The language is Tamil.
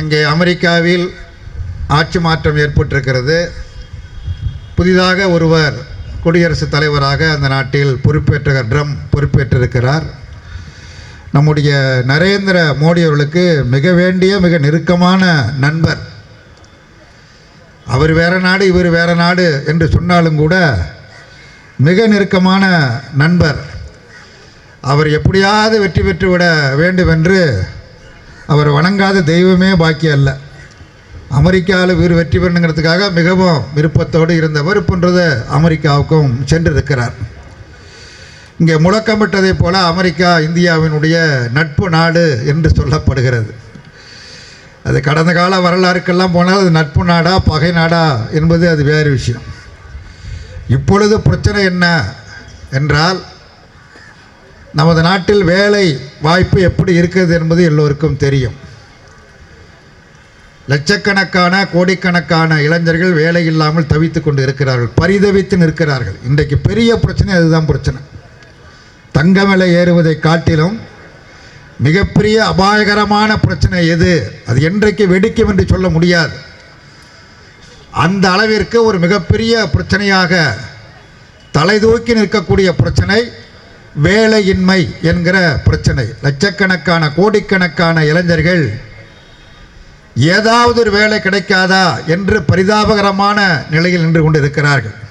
அங்கே அமெரிக்காவில் ஆட்சி மாற்றம் ஏற்பட்டிருக்கிறது. புதிதாக ஒருவர் குடியரசுத் தலைவராக அந்த நாட்டில் பொறுப்பேற்ற ட்ரம் பொறுப்பேற்றிருக்கிறார். நம்முடைய நரேந்திர மோடி அவர்களுக்கு மிக வேண்டிய மிக நெருக்கமான நண்பர். அவர் வேற நாடு இவர் வேற நாடு என்று சொன்னாலும் கூட மிக நெருக்கமான நண்பர். அவர் எப்படியாவது வெற்றி பெற்று விட வேண்டும் என்று அவர் வணங்காத தெய்வமே பாக்கி அல்ல. அமெரிக்காவில் வீர் வெற்றி பெறணுங்கிறதுக்காக மிகவும் விருப்பத்தோடு இருந்தவர் போன்றது அமெரிக்காவுக்கும் சென்றிருக்கிறார். இங்கே முழக்கமிட்டதைப் போல அமெரிக்கா இந்தியாவினுடைய நட்பு நாடு என்று சொல்லப்படுகிறது. அது கடந்த கால வரலாறுக்கெல்லாம் போனால் அது நட்பு நாடா பகை நாடா என்பது அது வேறு விஷயம். இப்பொழுது பிரச்சனை என்ன? என்றால் நமது நாட்டில் வேலை வாய்ப்பு எப்படி இருக்கிறது என்பது எல்லோருக்கும் தெரியும். லட்சக்கணக்கான கோடிக்கணக்கான இளைஞர்கள் வேலை இல்லாமல் தவித்து கொண்டு இருக்கிறார்கள் பரிதவித்து நிற்கிறார்கள். இன்றைக்கு பெரிய பிரச்சனை அதுதான் பிரச்சனை. தங்க விலை ஏறுவதை காட்டிலும் மிகப்பெரிய அபாயகரமான பிரச்சனை எது? அது என்றைக்கு வெடிக்கும் என்று சொல்ல முடியாது. அந்த அளவிற்கு ஒரு மிகப்பெரிய பிரச்சனையாக தலை தூக்கி நிற்கக்கூடிய பிரச்சனை வேலையின்மை என்கிற பிரச்சனை. லட்சக்கணக்கான கோடிக்கணக்கான இளைஞர்கள் ஏதாவது ஒரு வேலை கிடைக்காதா என்று பரிதாபகரமான நிலையில் நின்று கொண்டிருக்கிறார்கள்.